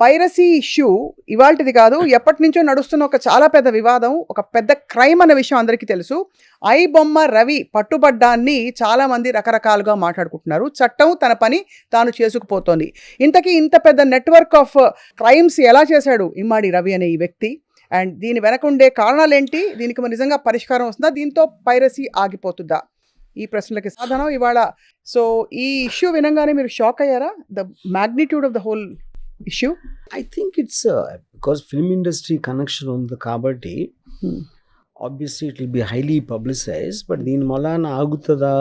Piracy issue ఇవాళది కాదు. ఎప్పటి నుంచో నడుస్తున్న ఒక చాలా పెద్ద వివాదం ఒక పెద్ద క్రైమ్ అనే విషయం అందరికీ తెలుసు. ఐ బొమ్మ రవి పట్టుబడ్డాన్ని చాలా మంది రకరకాలుగా మాట్లాడుకుంటున్నారు. చట్టం తన పని తాను చేసుకుపోతోంది. ఇంతకీ ఇంత పెద్ద నెట్వర్క్ ఆఫ్ క్రైమ్స్ ఎలా చేశాడు ఇమ్మాడి రవి అనే ఈ వ్యక్తి? అండ్ దీని వెనక ఉండే కారణాలేంటి? దీనికి నిజంగా పరిష్కారం వస్తుందా? దీంతో పైరసీ ఆగిపోతుందా? ఈ ప్రశ్నలకి సాధనం ఇవాళ. సో ఈ ఇష్యూ వినంగానే మీరు షాక్ అయ్యారా? The magnitude of the whole issue I think it's because film industry connection ఉంది కాబట్టి obviously it will be highly publicise but దీని వలన ఆగుతుందా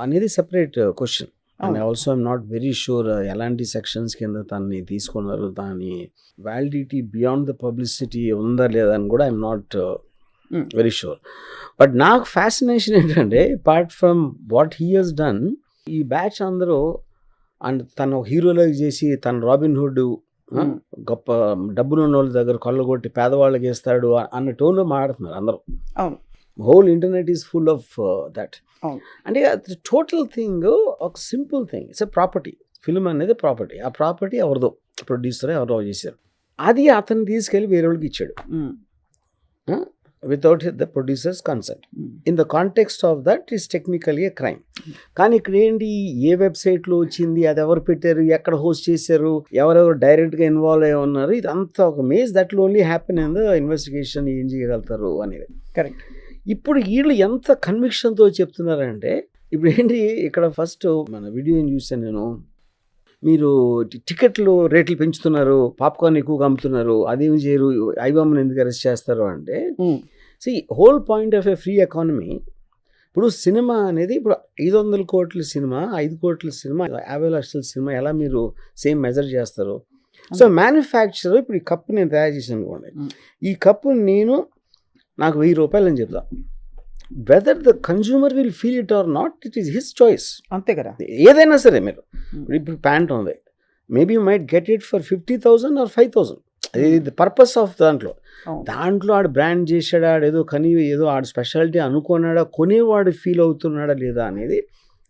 అనేది separate question and. Also I'm not very sure ఎలాంటి సెక్షన్స్ కింద తనని తీసుకున్నారు దాని వ్యాలిడిటీ బియాండ్ ద పబ్లిసిటీ ఉందా లేదా అని కూడా I'm not. Very sure but నాకు ఫ్యాసినేషన్ ఏంటంటే apart from what he he's done ఈ బ్యాచ్ అందరూ అండ్ తను హీరోలో చేసి తన రాబిన్ హుడ్ Mm. గొప్ప డబ్బులు ఉన్న వాళ్ళ దగ్గర కొల్లగొట్టి పేదవాళ్ళకి ఇస్తాడు అన్న టోన్లో మాట్లాడుతున్నారు అందరూ. అవును. Whole internet is full of that. అంటే టోటల్ థింగ్ ఒక simple thing it's a property film అనేది ప్రాపర్టీ ఆ ప్రాపర్టీ ఎవరిదో ప్రొడ్యూసర్ ఎవరో చేశారు. అది అతను తీసుకెళ్ళి వేరే వాళ్ళకి ఇచ్చాడు. Without the producer's consent in the context of that is technically a crime కానీ ఇక్కడ ఏంటి? ఏ వెబ్సైట్లో వచ్చింది? అది ఎవరు పెట్టారు? ఎక్కడ హోస్ట్ చేశారు? ఎవరెవరు డైరెక్ట్గా ఇన్వాల్వ్ అయి ఉన్నారు? ఇదంతా ఒక maze that only happen in the investigation ఏం చేయగలుగుతారు అనేది. కరెక్ట్. ఇప్పుడు వీళ్ళు ఎంత కన్విక్షన్తో చెప్తున్నారంటే ఇప్పుడు ఏంటి? ఇక్కడ ఫస్ట్ మన వీడియో ఏం చూసాను నేను. మీరు టికెట్లు రేట్లు పెంచుతున్నారు పాప్కార్న్ ఎక్కువగా అమ్ముతున్నారు అదేమి చేయరు? ఐబామ్ని ఎందుకు అరెస్ట్ చేస్తారు అంటే the whole point of a free economy ఇప్పుడు సినిమా అనేది ఇప్పుడు ఐదు వందల కోట్ల సినిమా ఐదు కోట్ల సినిమా యాభై లక్షల సినిమా ఎలా మీరు సేమ్ మెజర్ చేస్తారు? సో మ్యానుఫ్యాక్చరర్ ఇప్పుడు ఈ కప్పు నేను తయారు చేసాను అనుకోండి. ఈ కప్పు నేను నాకు వెయ్యి రూపాయలు అని చెప్తా whether the consumer will feel it or not it is his choice అంతే కదా? ఏదైనా సరే మీరు. ఇప్పుడు ప్యాంట్ ఉంది. Maybe might get it for fifty thousand or five thousand అది ద పర్పస్ ఆఫ్ దాంట్లో. దాంట్లో ఆడు బ్రాండ్ చేశాడా ఏదో కని ఏదో ఆడు స్పెషాలిటీ అనుకున్నాడా కొనేవాడు ఫీల్ అవుతున్నాడా లేదా అనేది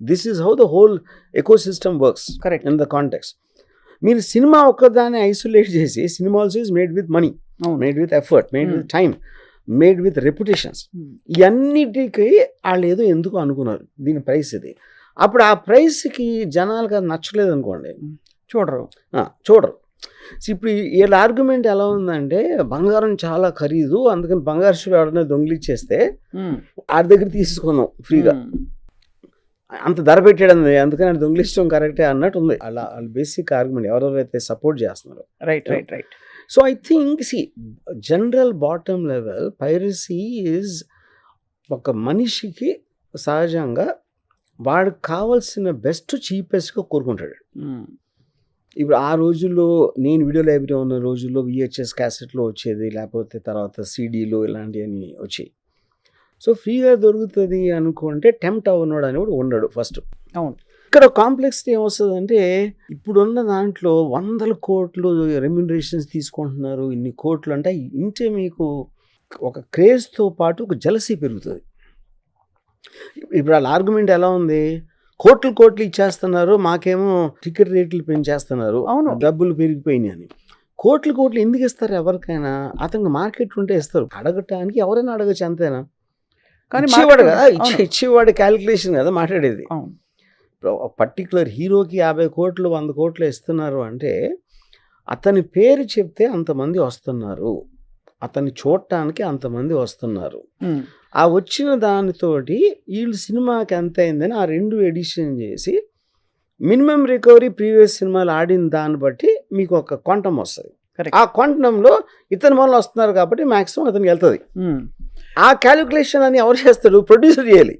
this is how the whole ecosystem works correct in the context మీరు సినిమా ఒక్కదాన్ని ఐసోలేట్ చేసి cinema also is made with money made with effort made with time made with reputations. ఇవన్నిటికీ వాళ్ళు ఏదో ఎందుకు అనుకున్నారు దీని ప్రైస్ ఇది. అప్పుడు ఆ ప్రైస్కి జనాలకు అది నచ్చలేదు అనుకోండి. చూడరు. చూడరు. ఇప్పుడు వీళ్ళ ఆర్గ్యుమెంట్ ఎలా ఉందంటే బంగారం చాలా ఖరీదు అందుకని బంగారు షూ ఎవరైనా దొంగిలిచ్చేస్తే ఆ దగ్గర తీసుకుందాం ఫ్రీగా. అంత ధర పెట్టాడు అందుకని అది దొంగిలించడం కరెక్టే అన్నట్టు ఉంది. అలా వాళ్ళ బేసిక్ ఆర్గ్యుమెంట్ ఎవరెవరైతే సపోర్ట్ చేస్తున్నారు. Right right right so I think the general bottom level piracy is ఒక మనిషికి సహజంగా వాడికి కావాల్సిన బెస్ట్ చీపెస్ట్గా కోరుకుంటాడు. ఇప్పుడు ఆ రోజుల్లో నేను వీడియో లైబ్రరీ ఉన్న రోజుల్లో విహెచ్ఎస్ క్యాసెట్లో వచ్చేది లేకపోతే తర్వాత సీడీలు ఇలాంటివన్నీ వచ్చాయి. సో ఫ్రీగా దొరుకుతుంది అనుకుంటే టెంప్ట్ అవున్నాడు అని కూడా ఉండడు ఫస్ట్. అవును. ఇక్కడ కాంప్లెక్సిటీ ఏమొస్తుందంటే ఇప్పుడున్న దాంట్లో వందల కోట్లు రెమ్యునరేషన్స్ తీసుకుంటున్నారు ఇన్ని కోట్లు అంటే ఇంటే మీకు ఒక క్రేజ్తో పాటు ఒక జలసీ పెరుగుతుంది. ఇప్పుడు వాళ్ళ ఆర్గ్యుమెంట్ ఎలా ఉంది? కోట్లు కోట్లు ఇచ్చేస్తున్నారు మాకేమో టికెట్ రేట్లు పెంచేస్తున్నారు అవును. డబ్బులు పెరిగిపోయినాయి అని. కోట్లు కోట్లు ఎందుకు ఇస్తారు ఎవరికైనా? అతనికి మార్కెట్ ఉంటే ఇస్తారు. అడగటానికి ఎవరైనా అడగచ్చు అంతేనా? కానీ ఇచ్చేవాడు కదా. ఇచ్చేవాడు క్యాలిక్యులేషన్ కదా మాట్లాడేది. పర్టికులర్ హీరోకి యాభై కోట్లు వంద కోట్లు ఇస్తున్నారు అంటే అతని పేరు చెప్తే అంతమంది వస్తున్నారు. అతన్ని చూడటానికి అంతమంది వస్తున్నారు. ఆ వచ్చిన దానితోటి వీళ్ళు సినిమాకి ఎంత అయిందని ఆ రెండు ఎడిషన్ చేసి మినిమం రికవరీ ప్రీవియస్ సినిమాలు ఆడిన దాన్ని బట్టి మీకు ఒక క్వాంటమ్ వస్తుంది. ఆ క్వాంటంలో ఇతని వల్ల వస్తున్నారు కాబట్టి మాక్సిమం అతనికి వెళ్తుంది. ఆ క్యాలిక్యులేషన్ అని ఎవరు చేస్తాడు ప్రొడ్యూసర్ చేయాలి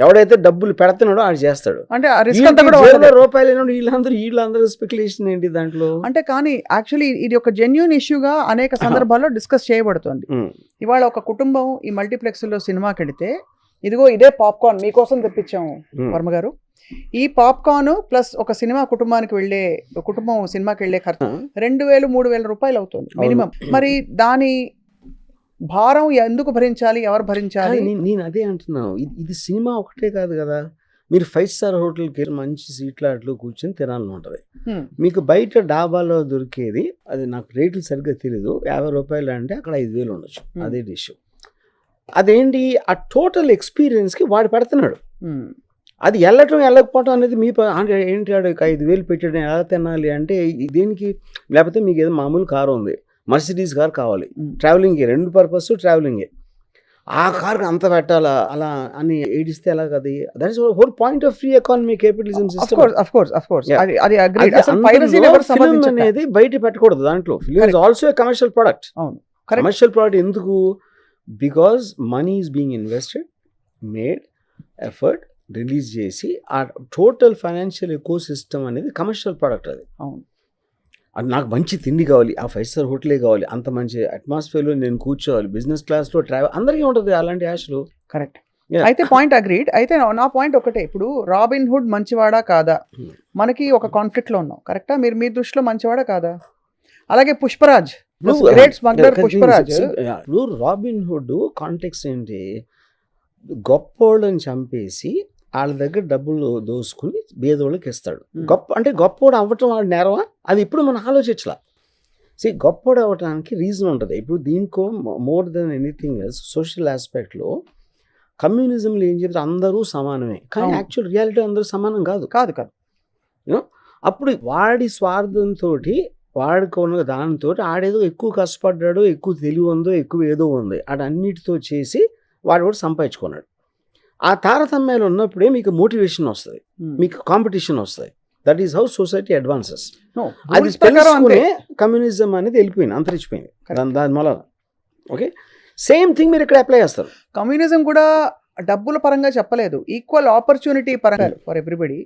ఎవడైతే డబ్బులు పెడుతున్నాడో ఆడు చేస్తాడు. అంటే ఆ రిస్క్ అంతా కూడా వాళ్ళదే. రూపాయలు అయినప్పుడు వీళ్ళందరూ వీళ్ళందరూ స్పెక్యులేషన్ ఏంటి దాంట్లో? అంటే కానీ యాక్చువల్లీ ఇది ఒక జెన్యున్ ఇష్యూగా అనేక సందర్భాల్లో డిస్కస్ చేయబడుతుంది. ఉమ్, ఇవాళ ఒక కుటుంబం ఈ మల్టీప్లెక్స్లో సినిమాకి వెళితే ఇదిగో ఇదే పాప్కార్న్ మీకోసం తెప్పించాము ఉమ్, వర్మ గారు. ఈ పాప్కార్న్ ప్లస్ ఒక సినిమా కుటుంబానికి వెళ్ళే కుటుంబం సినిమాకి వెళ్ళే ఖర్చు రెండు వేలు మూడు వేల రూపాయలు అవుతుంది మినిమం. మరి దాని భారం ఎందుకు భరించాలి? ఎవరు భరించాలి? నేను- అదే అంటున్నాను. ఇది సినిమా ఒకటే కాదు కదా. మీరు ఫైవ్ స్టార్ హోటల్కి వెళ్ళి మంచి సీట్లు అట్లు కూర్చొని తినాలని ఉంటుంది. మీకు బయట డాబాలో దొరికేది అది నాకు రేట్లు సరిగ్గా తెలియదు యాభై రూపాయలు అంటే అక్కడ ఐదు వేలు ఉండొచ్చు. అదే డిష్. అదేంటి? ఆ టోటల్ ఎక్స్పీరియన్స్కి వాడు పెడుతున్నాడు. అది వెళ్ళటం వెళ్ళకపోవటం అనేది మీ ఏంటి ఐదు వేలు పెట్టడం ఎలా తినాలి అంటే దేనికి? లేకపోతే మీకు ఏదో మామూలు కారు ఉంది. మర్సిడీస్ కార్ కావాలి. ట్రావెలింగ్ రెండు పర్పస్ ట్రావెలింగే ఆ కార్కి అంత పెట్టాలా? అలా అని ఏడిస్తే ఎలా కదా that is whole point of free economy capitalism system. అనేది బయట పెట్టకూడదు దాంట్లో. Film is also a commercial product. Commercial product ఎందుకు? Because money is being invested made effort release చేసి ఆ టోటల్ ఫైనాన్షియల్ ఎకో సిస్టమ్ అనేది కమర్షియల్ ప్రొడక్ట్ అది. అవును. అది నాకు మంచి తిండి కావాలి ఆ ఫైవ్ స్టార్ హోటలే కావాలి అంత మంచి అట్మాస్ఫియర్లో నేను కూర్చోవాలి బిజినెస్ క్లాస్లో ట్రావెల్ అందరికీ ఉంటుంది అలాంటి ఆశలు కరెక్ట్. అయితే పాయింట్ అగ్రీడ్ అయితే నా- పాయింట్ ఒకటే ఇప్పుడు రాబిన్ హుడ్ మంచివాడా కాదా? Hmm. మనకి ఒక కాన్ఫ్లిక్ట్లో ఉన్నాం కరెక్టా మీరు మీ దృష్టిలో మంచివాడా కాదా? అలాగే పుష్పరాజ్ గ్రేట్ స్మగ్లర్ పుష్పరాజ్. ఇప్పుడు రాబిన్ హుడ్ కాంటెక్స్ ఏంటి? గొప్పోళ్ళని చంపేసి వాళ్ళ దగ్గర డబ్బులు దోసుకుని బేదోళ్ళకి ఇస్తాడు. Hmm. గొప్ప అంటే గొప్పోడు అవ్వటం వాడు నేరమా? అది ఇప్పుడు మనం ఆలోచించలా. సి గొప్పోడు అవ్వటానికి రీజన్ ఉంటుంది. ఇప్పుడు దీనికో more than anything else social ఆస్పెక్ట్లో కమ్యూనిజంలో ఏం చెప్తారు అందరూ సమానమే. కానీ. యాక్చువల్ రియాలిటీ అందరూ సమానం కాదు. కాదు కాదు. అప్పుడు వాడి స్వార్థంతో వాడుకున్న దానితో ఆడేదో ఎక్కువ కష్టపడ్డాడు ఎక్కువ తెలివి ఉందో ఎక్కువ ఏదో ఉంది. ఆడన్నిటితో చేసి వాడు కూడా సంపాదించుకున్నాడు. ఆ తారతమ్యాలు ఉన్నప్పుడే మీకు మోటివేషన్ వస్తుంది. Hmm. మీకు కాంపిటీషన్ వస్తుంది. That is how society advances No, అది తెలుసుకునే కమ్యూనిజం అనేది వెళ్ళిపోయింది అంతరించిపోయింది. దాని దాని మూలన ఓకే సేమ్ థింగ్ మీరు ఇక్కడ అప్లై చేస్తారు. కమ్యూనిజం కూడా డబ్బుల పరంగా చెప్పలేదు. ఈక్వల్ ఆపర్చునిటీ పరంగా for everybody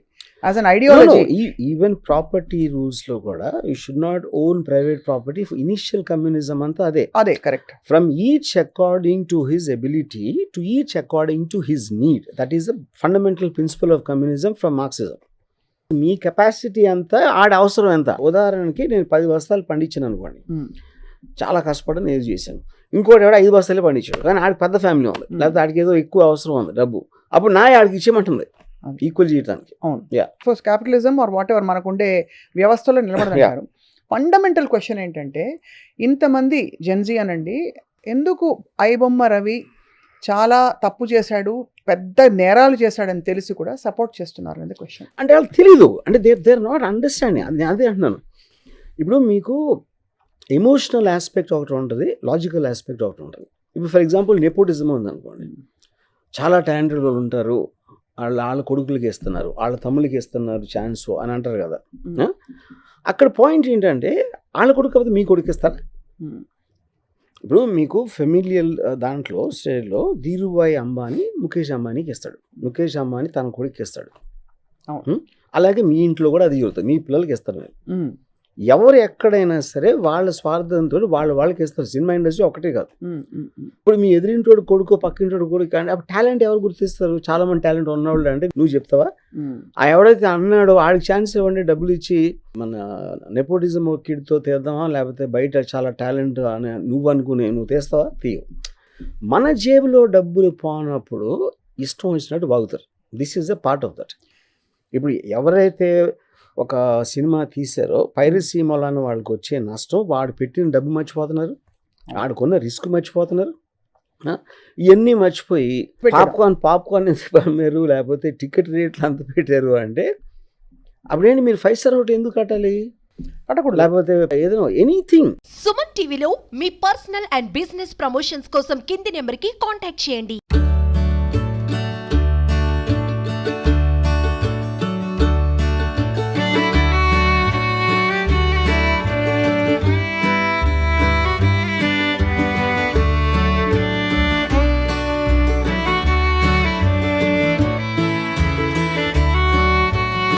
as an ideology even property రూల్స్లో కూడా you should not own private property initial communism అంతా అదే. అదే correct from each according to his ability to each according to his need. That is the fundamental principle of communism from Marxism. మీ capacity అంతా ఆడ అవసరం ఎంత? ఉదాహరణకి నేను పది బస్తాలు పండించాను అనుకోండి. చాలా కష్టపడి నేను చేశాను. ఇంకోటి ఎవడో ఐదు బస్తాలే పండించాడు. కానీ ఆడికి పెద్ద ఫ్యామిలీ ఉంది. లేకపోతే ఆడికి ఏదో ఎక్కువ అవసరం ఉంది డబ్బు. అప్పుడు నా ఆడికి ఇచ్చేయమంటుంది. ఈక్వల్ చేయడానికి అవును. First capitalism or whatever మనకుండే వ్యవస్థలో నిలబడదంటారు. ఫండమెంటల్ క్వశ్చన్ ఏంటంటే ఇంతమంది జెన్జీ అనండి ఎందుకు ఐబొమ్మ రవి చాలా తప్పు చేశాడు పెద్ద నేరాలు చేశాడని తెలిసి కూడా సపోర్ట్ చేస్తున్నారు అనేది క్వశ్చన్ అంటే వాళ్ళకి తెలీదు. అంటే దేర్ దేర్ నాట్ అండర్స్టాండింగ్. అది అదే అంటున్నాను. ఇప్పుడు మీకు ఎమోషనల్ ఆస్పెక్ట్ ఒకటి ఉంటుంది లాజికల్ ఆస్పెక్ట్ ఒకటి ఉంటుంది. ఇప్పుడు ఫర్ ఎగ్జాంపుల్ నెపోటిజం ఉంది అనుకోండి చాలా టాలెంటెడ్ వాళ్ళు ఉంటారు. వాళ్ళ వాళ్ళ కొడుకులకి ఇస్తున్నారు. వాళ్ళ తమ్ముళ్ళకి ఇస్తున్నారు ఛాన్స్ అని అంటారు కదా. ఆ? అక్కడ పాయింట్ ఏంటంటే వాళ్ళ కొడుకు కాకపోతే మీ కొడుకు ఇస్తారా? ఇప్పుడు మీకు ఫెమిలియల్ దాంట్లో స్టేజ్లో ధీరుభాయ్ అంబానీ ముఖేష్ అంబానీకి ఇస్తాడు ముఖేష్ అంబానీ తన కొడుకు ఇస్తాడు? అలాగే మీ ఇంట్లో కూడా అది జరుగుతుంది. మీ పిల్లలకి ఇస్తారు ఎవరు ఎక్కడైనా సరే వాళ్ళ స్వార్థంతో వాళ్ళు వాళ్ళకి ఇస్తారు సినిమా ఇండస్ట్రీ ఒకటే కాదు. ఇప్పుడు మీ ఎదురింటోడు కొడుకు పక్కింటోడు కొడుకు కానీ అప్పుడు టాలెంట్ ఎవరు గుర్తిస్తారు? చాలా మంది టాలెంట్ ఉన్నవాళ్ళు అంటే నువ్వు చెప్తావా? ఆ ఎవడైతే అన్నాడో ఆడికి ఛాన్స్ ఇవ్వండి డబ్బులు ఇచ్చి మన నెపోటిజం కిడ్తో తీద్దామా? లేకపోతే బయట చాలా టాలెంట్ అని నువ్వు అనుకునే నువ్వు తీస్తావా? తీయవు. మన జేబులో డబ్బులు పోనప్పుడు ఇష్టం వచ్చినట్టు బాగుతారు this is a part of that ఇప్పుడు ఎవరైతే ఒక సినిమా తీశారో పైరసీ మూలాన వాళ్ళకి వచ్చే నష్టం వాడు పెట్టిన డబ్బు మర్చిపోతున్నారు? ఆడుకున్న రిస్క్ మర్చిపోతున్నారు? ఇవన్నీ మర్చిపోయి. పాప్కార్న్ పాప్కార్న్ ఎంత అమ్మారు? లేకపోతే టికెట్ రేట్లు అంత పెట్టారు అంటే అప్పుడేంటి మీరు ఫైవ్ స్టార్ హోటల్ ఎందుకు కట్టాలి? కట్టకూడదు. లేకపోతే ఏదైనా ఎనీథింగ్. సుమన్ టీవీలో మీ పర్సనల్ అండ్ బిజినెస్ ప్రమోషన్స్ కోసం కింది నెంబర్కి కాంటాక్ట్ చేయండి.